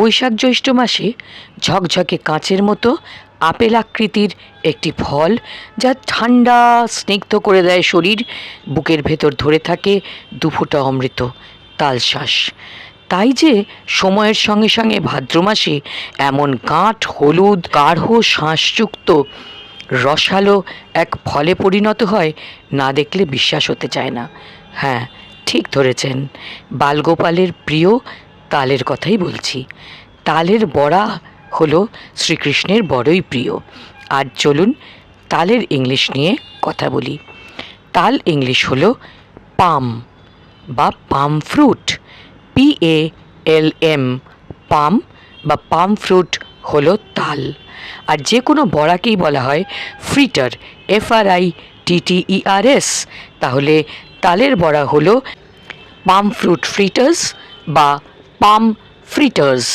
বৈশাখ জ্যৈষ্ঠ মাসে ঝকঝকে কাঁচের মতো আপেল আকৃতির একটি ফল যা ঠান্ডা, স্নিগ্ধ করে দেয় শরীর, বুকের ভেতর ধরে থাকে দুফোঁটা অমৃত তালশ্বাস তাই যে সময়ের সঙ্গে সঙ্গে ভাদ্র মাসে এমন গাঁট, হলুদ, গাঢ়, শাঁসযুক্ত, রসালো এক ফলে পরিণত হয়, না দেখলে বিশ্বাস হতে চায় না। হ্যাঁ ঠিক ধরেছেন। বালগোপালের প্রিয় তালের কথাই বলছি। তালের বড়া হলো শ্রীকৃষ্ণের বড়ই প্রিয়। আর চলুন তালের ইংলিশ নিয়ে কথা বলি। তাল ইংলিশ হলো পাম বা palm fruit P A L M palm বা পাম ফ্রুট হলো তাল। আর যে কোনো বড়াকেই বলা হয় fritter F R I T T E R S তাহলে তালের বড়া হলো পাম ফ্রুট ফ্রিটার্স বা পাম ফ্রিটার্স